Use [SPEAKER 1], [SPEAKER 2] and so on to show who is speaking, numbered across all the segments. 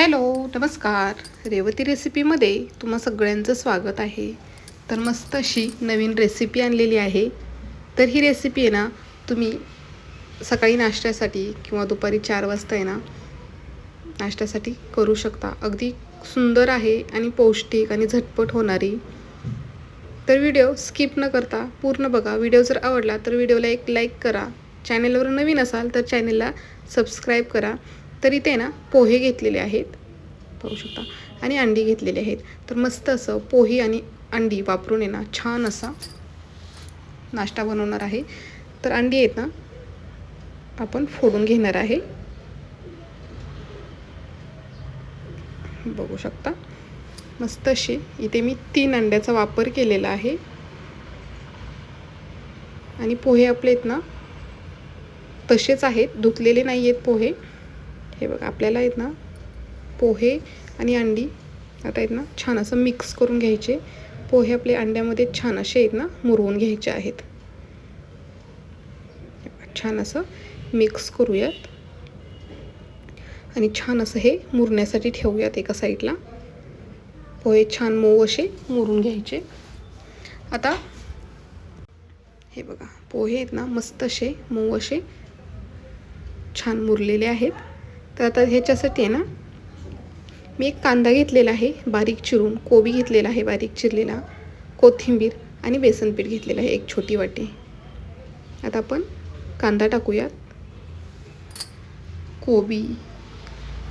[SPEAKER 1] Hello नमस्कार. रेवती रेसिपीमध्ये तुम्हा सगळ्यांचं स्वागत आहे. तर मस्त अशी नवीन रेसिपी आणलेली आहे. तर ही रेसिपी आहे ना तुम्ही सकाळी नाश्त्यासाठी किंवा दुपारी चार वाजता आहे ना नाश्त्यासाठी करू शकता. अगदी सुंदर आहे आणि पौष्टिक आणि झटपट होणारी. तर व्हिडिओ स्किप न करता पूर्ण बघा. व्हिडिओ जर आवडला तर व्हिडिओला एक लाईक करा. चॅनेलवर नवीन असाल तर चॅनेलला सबस्क्राईब करा. तर इथे ना पोहे घेतलेले आहेत. पाहू शकता. आणि अंडी घेतलेली आहेत. तर मस्त असं पोहे आणि अंडी वापरून आहे ना छान असा नाश्ता बनवणार आहे. तर अंडी आहेत ना आपण फोडून घेणार आहे. बघू शकता. मस्त अशी इथे मी तीन अंड्याचा वापर केलेला आहे. आणि पोहे आपले आहेत ना तसेच आहेत. धुतलेले नाही आहेत पोहे. हे बघा आपल्याला आहेत ना पोहे आणि अंडी आता आहेत ना छान असं मिक्स करून घ्यायचे. पोहे आपले अंड्यामध्ये छान असे आहेत ना मुरवून घ्यायचे आहेत. छान असं मिक्स करूयात. आणि छान असं हे मुरण्यासाठी ठेवूयात एका साईडला पोहे छान मऊ असे मुरून घ्यायचे. आता हे बघा पोहे आहेत ना मस्त असे मऊ असे छान मुरलेले आहेत. तर आता ह्याच्यासाठी आहे ना मी एक कांदा घेतलेला आहे बारीक चिरून कोबी घेतलेला आहे बारीक चिरलेला कोथिंबीर आणि बेसन पीठ घेतलेलं आहे एक छोटी वाटी. आता आपण कांदा टाकूयात. कोबी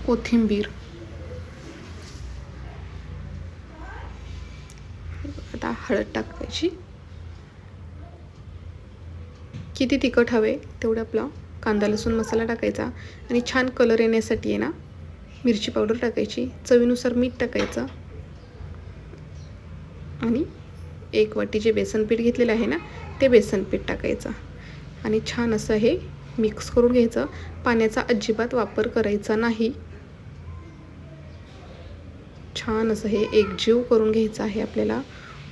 [SPEAKER 1] कोथिंबीर. आता हळद टाकायची. किती तिखट हवे तेवढं आपलं कांदा लसूण मसाला टाकायचा आणि छान कलर येण्यासाठी आहे ना मिरची पावडर टाकायची चवीनुसार मीठ टाकायचं आणि एक वाटी जे बेसन पीठ घेतलेलं आहे ना ते बेसन पीठ टाकायचं. आणि छान असं हे मिक्स करून घ्यायचं. पाण्याचा अजिबात वापर करायचा नाही. छान असं हे एकजीव करून घ्यायचं आहे आपल्याला.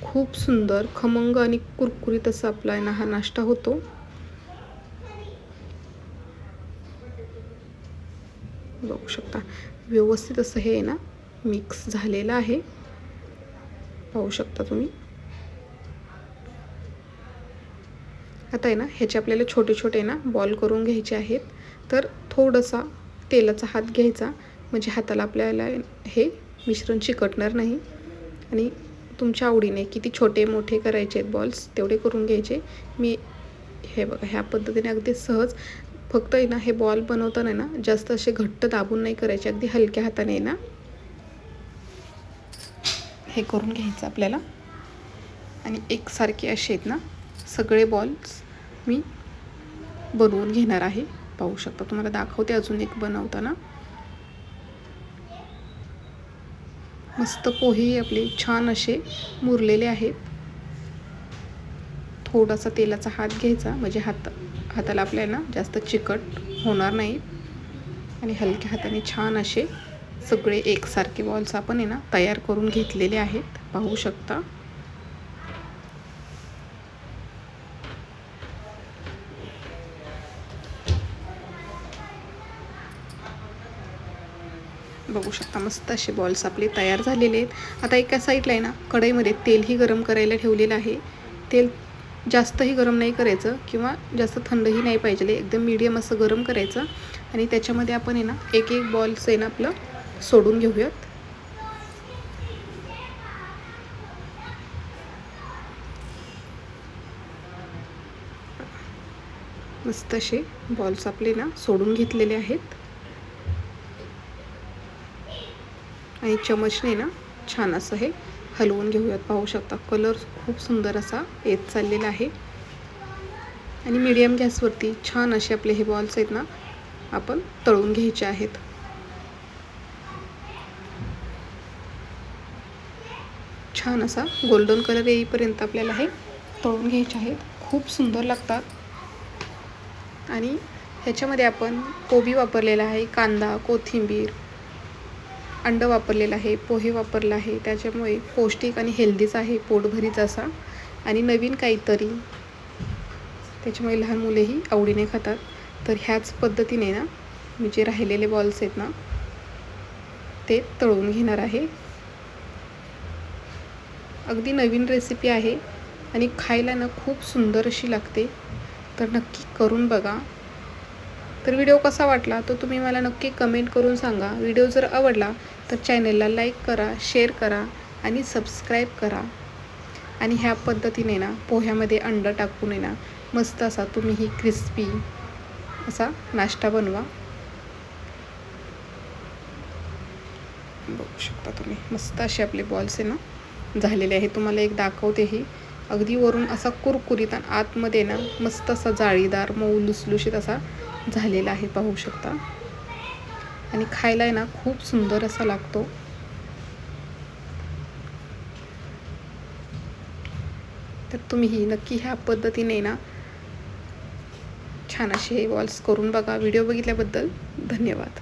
[SPEAKER 1] खूप सुंदर खमंग आणि कुरकुरीत असं आपला ना हा नाश्ता होतो. बघू शकता. व्यवस्थित असं हे ना मिक्स झालेलं आहे. पाहू शकता तुम्ही. आता आहे ना ह्याचे आपल्याला छोटे छोटे ना बॉल करून घ्यायचे आहेत. तर थोडासा तेलाचा हात घ्यायचा. म्हणजे हाताला आपल्याला हे मिश्रण चिकटणार नाही. आणि तुमच्या आवडीने किती छोटे मोठे करायचे आहेत बॉल्स तेवढे करून घ्यायचे. मी हे बघा ह्या पद्धतीने अगदी सहज फक्त आहे ना हे बॉल बनवताना ना जास्त असे घट्ट दाबून नाही करायचे. अगदी हलक्या हाताने ना. हे करून घ्यायचं आपल्याला. आणि एकसारखे असे आहेत ना सगळे बॉल्स मी बनवून घेणार आहे. पाहू शकता तुम्हाला दाखवते अजून एक बनवताना. मस्त पोहे आपले छान असे मुरलेले आहेत. थोडासा तेलाचा हात घ्यायचा. म्हणजे हात हाताला आपल्याला जास्त चिकट होणार नाही. आणि हलक्या हाताने छान असे सगळे एकसारखे बॉल्स आपण आहे ना तयार करून घेतलेले आहेत. पाहू शकता. बघू शकता मस्त असे बॉल्स आपले तयार झालेले आहेत. आता एका साईडला आहे ना कढईमध्ये तेलही गरम करायला ठेवलेलं आहे. तेल जास्तही गरम नाही करायचं किंवा जास्त थंडही नाही पाहिजे. एकदम मीडियम असं गरम करायचं. आणि त्याच्यामध्ये आपण आहे ना एक एक बॉल्स आहे ना आपलं सोडून घेऊयात. मस्त असे बॉल्स आपले ना सोडून घेतलेले आहेत. आणि चमचने ना छान असं हे हलवून घेऊयात. पाहू शकता कलर खूप सुंदर असा येत चाललेला आहे. आणि मीडियम गॅसवरती छान असे आपले हे बॉल्स आहेत ना आपण तळून घ्यायचे आहेत. छान असा गोल्डन कलर येईपर्यंत आपल्याला हे तळून घ्यायचे आहेत. खूप सुंदर लागतात. आणि ह्याच्यामध्ये आपण कोबी वापरलेला आहे कांदा कोथिंबीर अंड वापरलेलं आहे पोहे वापरलं आहे. त्याच्यामुळे पौष्टिक आणि हेल्दीच आहे पोटभरीच असा. आणि नवीन काहीतरी. त्याच्यामुळे लहान मुलेही आवडीने खातात. तर ह्याच पद्धतीने ना मी जे राहिलेले बॉल्स आहेत ना ते तळून घेणार आहे. अगदी नवीन रेसिपी आहे आणि खायला ना खूप सुंदर अशी लागते. तर नक्की करून बघा. तर व्हिडिओ कसा वाटला तो तुम्ही मला नक्की कमेंट करून सांगा. व्हिडिओ जर आवडला तर चॅनलला लाईक करा शेअर करा आणि सबस्क्राईब करा. आणि ह्या पद्धतीने ना पोह्यामध्ये अंडं टाकून ना मस्त असा तुम्ही ही क्रिस्पी असा नाश्ता बनवा. बघू शकता तुम्ही. मस्त असे आपले बॉल्स आहे ना झालेले आहे तुम्हाला एक दाखवते ही. अगदी वरून असा कुरकुरीत आणि आतमध्ये ना मस्त असा जाळीदार मऊ लुसलुशीत असा झालेला आहे पाहू शकता. आणि खायला आहे ना खूप सुंदर असा लागतो. तर तुम्ही नक्की ह्या पद्धतीने ना छान असे हे वॉल्स करून बघा. व्हिडिओ बघितल्याबद्दल धन्यवाद.